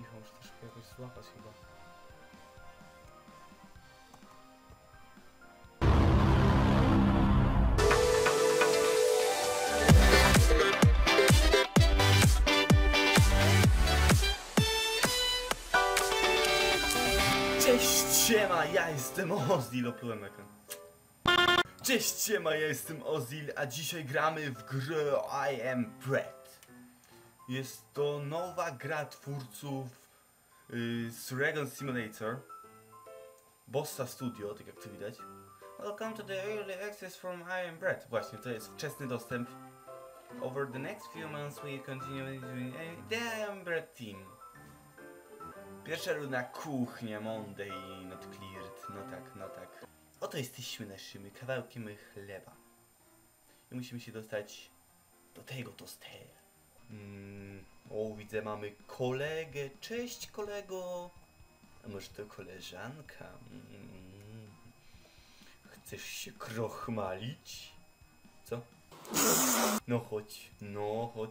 cicho, muszę troszkę jakoś złapać chyba. Cześć, siema, ja jestem Ozil, oplułem ekran. Cześć, siema, ja jestem Ozil, a dzisiaj gramy w grę I Am Bread. Jest to nowa gra twórców y, z Dragon Simulator. Bossa Studio, tak jak tu widać. Welcome to the early access from I Am Bread. Właśnie, to jest wczesny dostęp. Over the next few months we continue doing the I Am Bread team. Pierwsza runda kuchnia, Monday, not cleared. No tak, no tak. Oto jesteśmy naszymi kawałkiem chleba. I musimy się dostać do tego tostera. Mm, o, widzę, mamy kolegę. Cześć, kolego. A może to koleżanka? Mm. Chcesz się krochmalić? Co? No chodź, no chodź.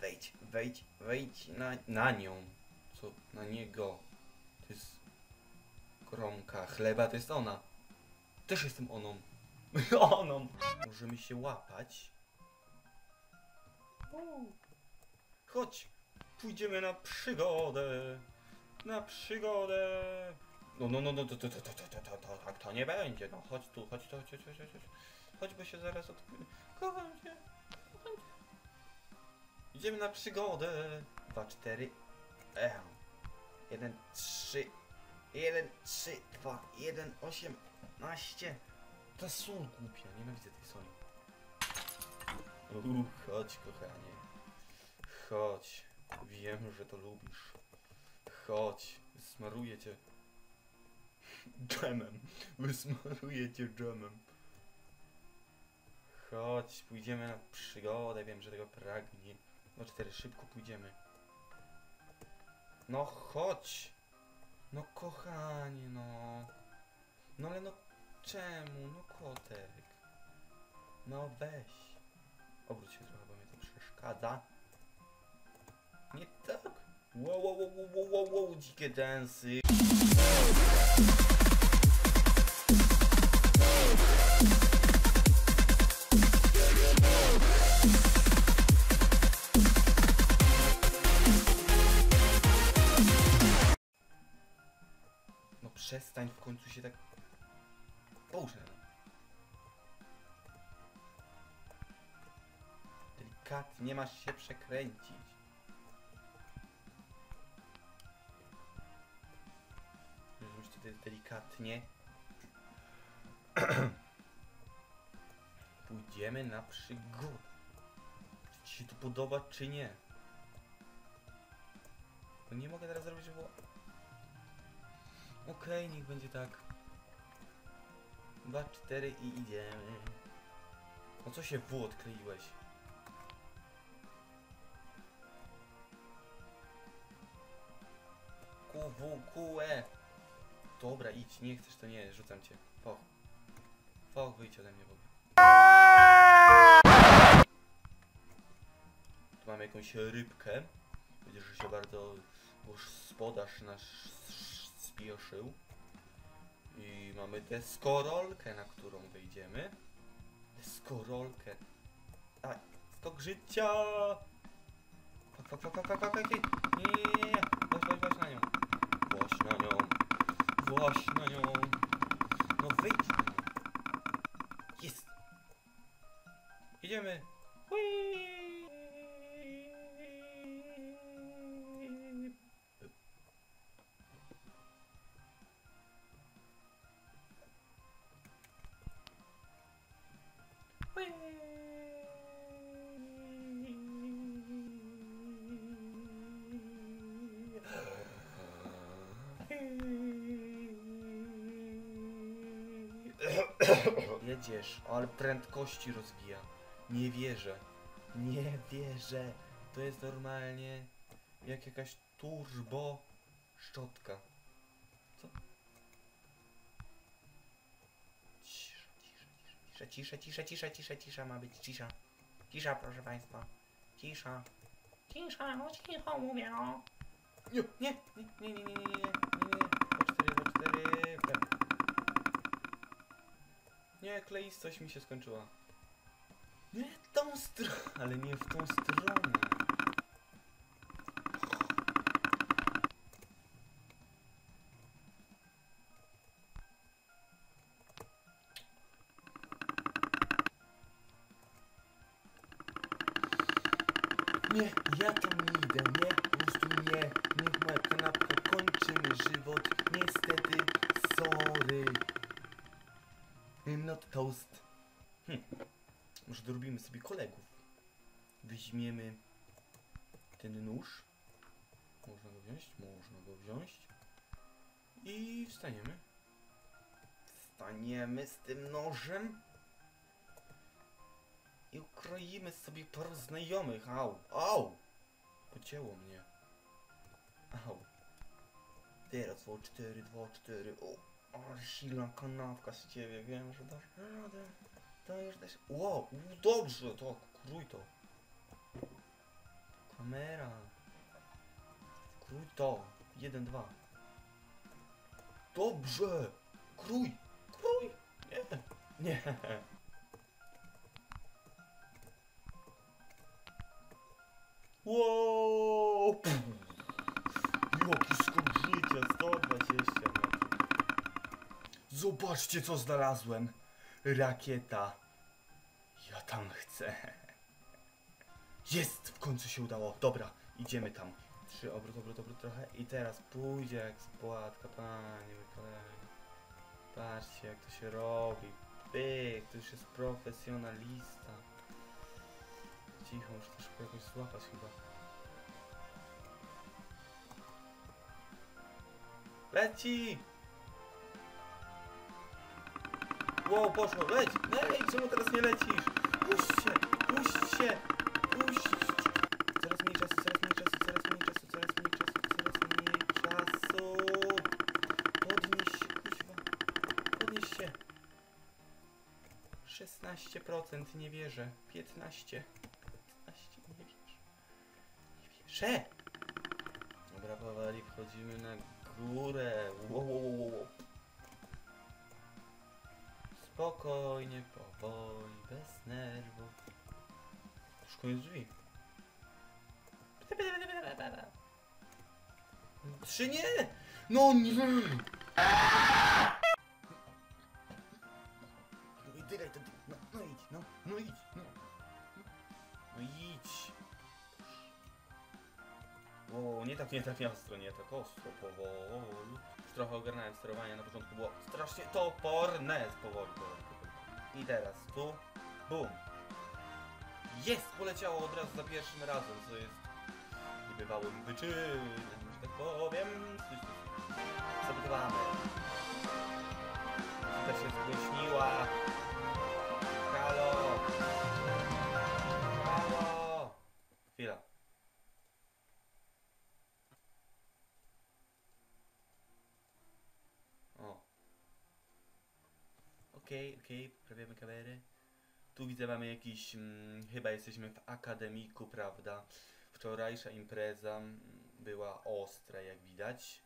Wejdź, wejdź, wejdź na, na nią. Co? Na niego. To jest kromka chleba, to jest ona. Też jestem oną. oną. Możemy się łapać. Chodź, pójdziemy na przygodę. Na przygodę. No, no, no, no, to, to, to, to, to, to, to, tak to nie będzie. No, chodź tu, chodź tu, chodź, chodź, chodź, chodź. Bo się zaraz odpłynie. Kocham cię, kocham cię. Idziemy na przygodę. Dwa, cztery. Ehm. Jeden, trzy. Jeden, trzy, dwa, jeden, osiemnaście. Ta sól głupia, nienawidzę tej soli. Uuu, chodź kochanie. Chodź. Wiem, że to lubisz. Chodź. Smaruję cię. Dżemem. Wysmaruję cię dżemem. Chodź, pójdziemy na przygodę. Wiem, że tego pragnie. No cztery, szybko pójdziemy. No chodź. No kochanie, no. No ale no czemu? No kotek. No weź. Obróć się trochę, bo mnie to przeszkadza. Nie tak. Wow, wow, wow, wow, wow, wow, dzikie densy. No przestań w końcu się tak... Połóż to. Delikatnie masz się przekręcić. Musisz tutaj delikatnie. Pójdziemy na przygodę. Czy ci się to podoba, czy nie? Bo nie mogę teraz zrobić, bo... Okej, niech będzie tak. Dwa, cztery i idziemy. No co się w odkleiłeś? Q, W, Q, E. Dobra, idź, nie chcesz, to nie, rzucam cię. Foch. Foch, wyjdź ode mnie w ogóle. Tu jakąś rybkę. Widzisz, że się bardzo gospodarz nasz spieszył. I mamy deskorolkę, na którą wejdziemy. Deskorolkę. A, skok życia! Fak. Nie, nie, nie, na nią. Na nią. Właśnie na nią. No wyjdź na nią. Jest. Idziemy. Hui. Jedziesz, ale prędkości rozbija. Nie wierzę. Nie wierzę. To jest normalnie jak jakaś turbo szczotka. Co? Cisza, cisza, cisza, cisza, cisza, cisza, ma być cisza. Cisza, proszę państwa. Cisza. Cisza, no cicho mówię, no. Nie, nie, nie, nie, nie, nie, nie, nie, nie, nie, po cztery, po cztery, w lewo. Nie, kleistość mi się skończyła. Nie, tą stronę, ale nie w tą stronę. Nie, ja tam nie idę, nie, po prostu nie. Niech moja kanapka kończy mój żywot. Niestety, I'm not toast. Hm. Może dorobimy sobie kolegów. Weźmiemy ten nóż. Można go wziąć? Można go wziąć. I wstaniemy. Wstaniemy z tym nożem. I ukroimy sobie paru znajomych. Au, au! Pocięło mnie. Au. Teraz 2, 4, 2, 4. O, ale silna kanapka z ciebie. Wiem, że dasz radę. Dajesz, dajesz. Wow, dobrze, to krój to. Kamera. Krój to. 1, 2. Dobrze. Krój. Krój. Nie. Nie. Wow! Jaki skok życia, 120 metrów. Zobaczcie co znalazłem. Rakieta. Ja tam chcę. Jest! W końcu się udało. Dobra, idziemy tam. Trzy obrót, obrót, obrót trochę. I teraz pójdzie jak spłatka, panie mój kolego. Patrzcie jak to się robi. Pyk, to już jest profesjonalista. Cicho, muszę to szybko jakoś złapać chyba. Leci! Wow, poszło, leć! Ej, czemu teraz nie lecisz? Puść się, puść się, puść! Coraz mniej czasu, coraz mniej czasu, coraz mniej czasu, coraz mniej czasu, coraz mniej czasu! Podnieś się, kuźwa, podnieś się! 16%, nie wierzę. 15. 15, nie wierzę. Nie wierzę! Dobra, powoli wchodzimy na górę. Wow, wow, wow. Spokojnie, powoli, bez nerwów. Już koniec drzwi. Trzy nie! No nie! No i dy- no, no idź, no, no idź. No Wow, nie tak, nie tak ostro, nie tak ostro, powoli. Już trochę ogarnąłem sterowanie, na początku było strasznie toporne, powoli, powoli, powoli. I teraz tu, bum. Jest, poleciało od razu za pierwszym razem, co jest niebywałym wyczynem, że tak powiem. Zabudowamy. Też się Okej, okej, poprawiamy kamery. Tu widzę mamy jakiś, mm, chyba jesteśmy w akademiku, prawda? Wczorajsza impreza mm, była ostra, jak widać.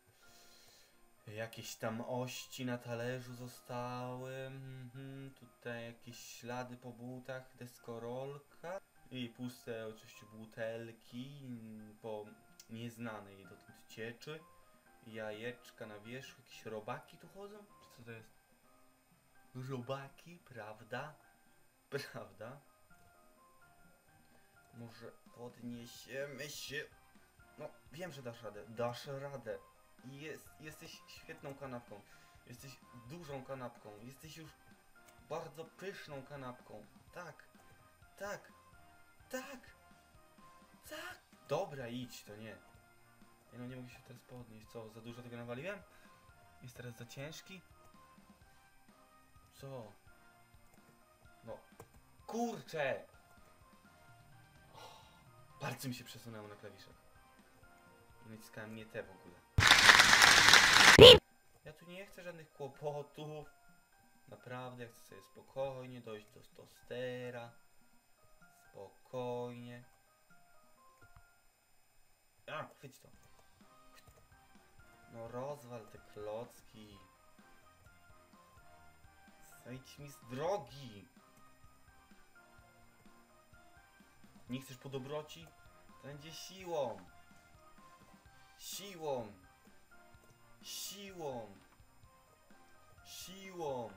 Jakieś tam ości na talerzu zostały. Mhm, tutaj jakieś ślady po butach, deskorolka. I puste oczywiście butelki mm, po nieznanej dotąd cieczy. Jajeczka na wierzchu, jakieś robaki tu chodzą? Co to jest? Robaki, prawda? Prawda? Może podniesiemy się. No, wiem, że dasz radę. Dasz radę. Jest, jesteś świetną kanapką. Jesteś dużą kanapką. Jesteś już bardzo pyszną kanapką. Tak. Tak. Tak. Tak. Dobra, idź, to nie. Nie no, nie mogę się teraz podnieść. Co, za dużo tego nawaliłem? Jest teraz za ciężki? Co? No. Kurczę! Palce mi się przesunęło na klawiszach. I naciskałem nie te w ogóle. Ja tu nie chcę żadnych kłopotów. Naprawdę, chcę sobie spokojnie dojść do stostera. Spokojnie. A, chwyć to. No rozwal te klocki. Zejdź mi z drogi. Nie chcesz po dobroci? To będzie siłą. Siłą. Siłą. Siłą.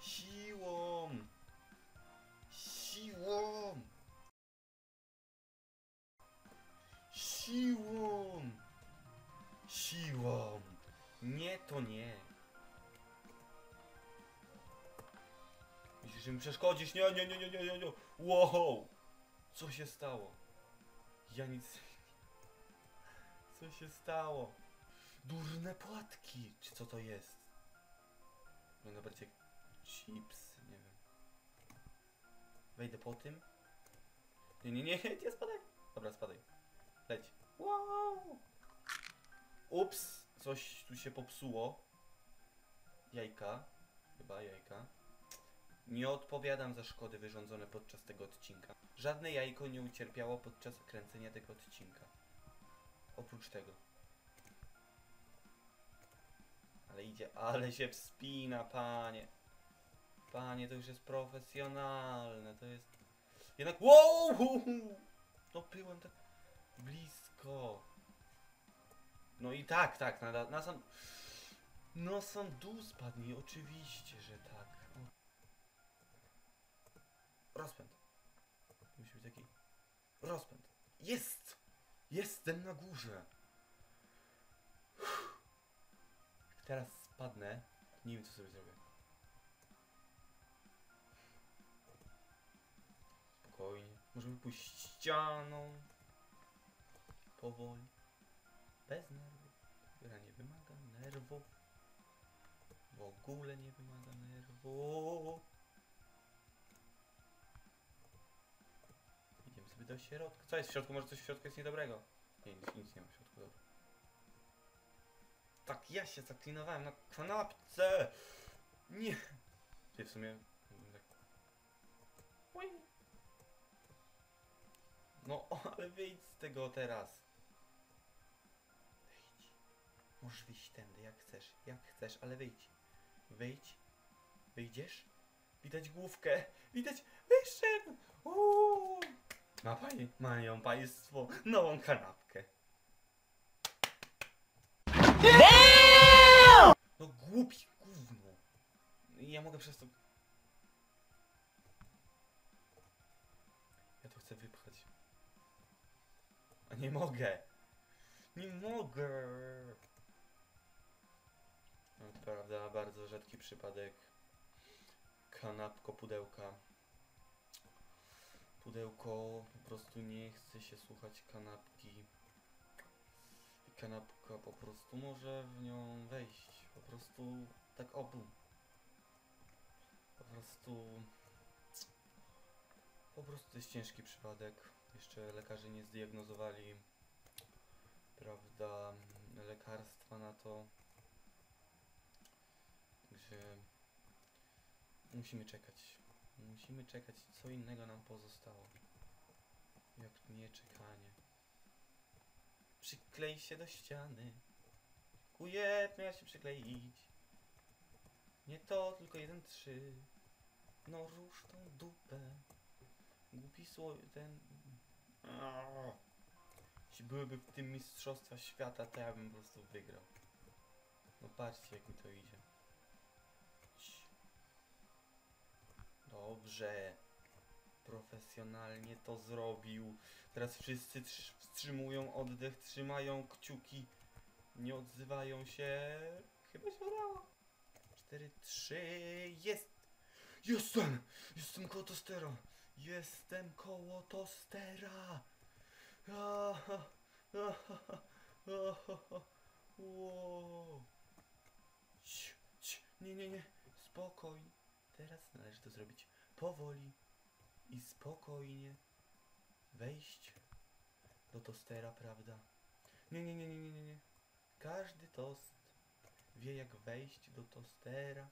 Siłą. Siłą. Siłą. Siłą. Nie, to nie. Myślisz, że mi przeszkodzisz? Nie, nie, nie, nie, nie, nie, nie. Wow. Co się stało? Ja nic... Co się stało? Durne płatki! Czy co to jest? Wygląda bardziej jak chips, nie wiem. Wejdę po tym? Nie, nie, nie, nie, spadaj! Dobra, spadaj. Leć. Wow! Ups! Coś tu się popsuło. Jajka. Chyba jajka. Nie odpowiadam za szkody wyrządzone podczas tego odcinka. Żadne jajko nie ucierpiało podczas kręcenia tego odcinka. Oprócz tego. Ale idzie, ale się wspina, panie. Panie, to już jest profesjonalne, to jest... Jednak, wow! No byłem tak blisko. No i tak, tak, na, na sam... No sam dół spadnie, oczywiście, że tak. Rozpęd. Musi być taki... Rozpęd. Jest! Jestem na górze! Jak teraz spadnę, nie wiem co sobie zrobię. Spokojnie. Możemy pójść ścianą. Powoli. Bez nerwów. Gra nie wymaga nerwów. W ogóle nie wymaga nerwów. Idziemy sobie do środka. Co jest w środku? Może coś w środku jest niedobrego? Nie, nic, nic nie ma w środku, dobra. Tak, ja się zaklinowałem na kanapce! Nie! Ty w sumie... tak- Ui. No, ale wyjdź z tego teraz. Możesz wyjść tędy, jak chcesz, jak chcesz, ale wyjdź. Wyjdź. Wyjdziesz? Widać główkę. Widać. Wyszedł! Uuu. Ma pani, mają państwo nową kanapkę. No głupi gówno. Ja mogę przez to... Ja to chcę wypchać. A nie mogę. Nie mogę. Prawda, bardzo rzadki przypadek. Kanapko, pudełka. Pudełko po prostu nie chce się słuchać kanapki. I kanapka po prostu może w nią wejść. Po prostu tak obu. Po prostu... Po prostu to jest ciężki przypadek. Jeszcze lekarze nie zdiagnozowali, prawda, lekarstwa na to. Także musimy czekać. Musimy czekać, co innego nam pozostało. Jak nie czekanie. Przyklej się do ściany. Dziękuję, miała się przykleić. Nie to, tylko jeden, trzy. No rusz tą dupę. Głupi słowo, ten... Jeśli byłyby w tym mistrzostwa świata, to ja bym po prostu wygrał. No patrzcie, jak mi to idzie. Dobrze. Profesjonalnie to zrobił. Teraz wszyscy trz- wstrzymują oddech, trzymają kciuki. Nie odzywają się. Chyba się udało. 4, 3, jest! Jestem! Jestem koło tostera! Jestem koło tostera! Wow. Nie, nie, nie. Spokojnie. Teraz należy to zrobić powoli i spokojnie. Wejść do tostera, prawda? Nie, nie, nie, nie, nie, nie. Każdy tost wie jak wejść do tostera.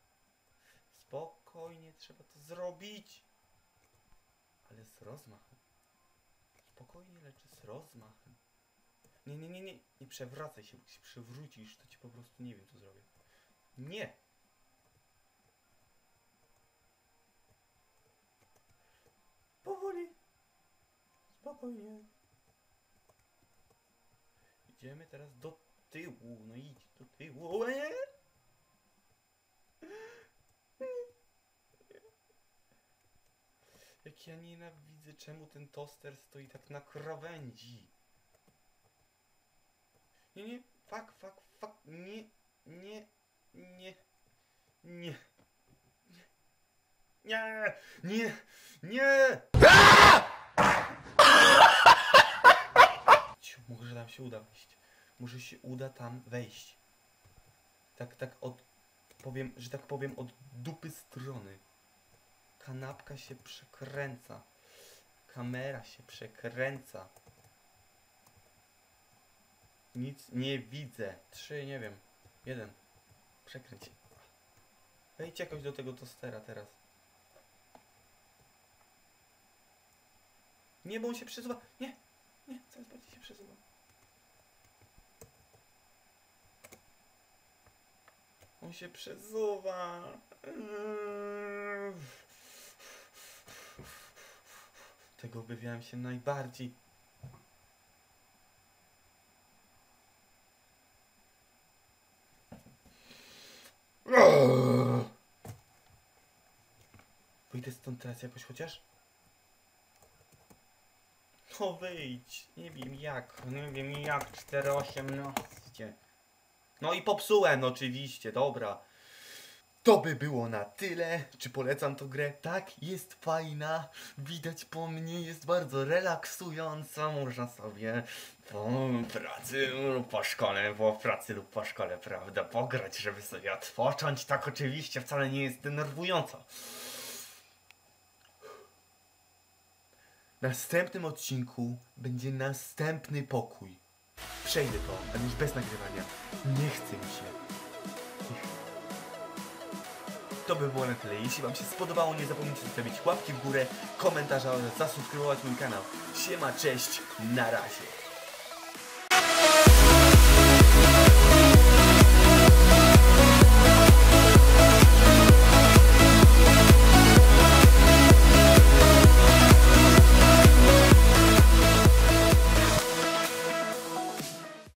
Spokojnie trzeba to zrobić. Ale z rozmachem. Spokojnie, lecz z rozmachem. Nie, nie, nie, nie, nie przewracaj się, bo się przewrócisz, to ci po prostu nie wiem co zrobię. Nie! Powoli. Spokojnie. Idziemy teraz do tyłu. No idź do tyłu. Eee! Jak ja nienawidzę, czemu ten toster stoi tak na krawędzi. Nie, nie, fuck, fuck, fuck, nie, nie, nie, nie, nie, nie, nie. Ciu, Może nam się uda wejść. Może się uda tam wejść. Tak, tak od, powiem, że tak powiem, od dupy strony. Kanapka się przekręca. Kamera się przekręca. Nic nie widzę. Trzy, nie wiem. Jeden. Przekręć. Wejdź jakoś do tego tostera teraz. Nie, bo on się przesuwa. Nie, nie, coraz bardziej się przesuwa. On się przesuwa. Tego obawiałem się najbardziej. Wyjdę stąd teraz jakoś chociaż? No wyjdź. Nie wiem jak. Nie wiem jak. 4.18. No i popsułem oczywiście, dobra. To by było na tyle. Czy polecam tą grę? Tak, jest fajna. Widać po mnie, jest bardzo relaksująca. Można sobie po pracy lub po szkole, po pracy lub po szkole, prawda, pograć, żeby sobie odpocząć. Tak oczywiście wcale nie jest denerwująco. Następnym odcinku będzie następny pokój. Przejdę to, ale już bez nagrywania. Nie chce mi się. To by było na tyle. Jeśli Wam się spodobało, nie zapomnijcie zostawić łapki w górę, komentarza oraz zasubskrybować mój kanał. Siema, cześć, na razie.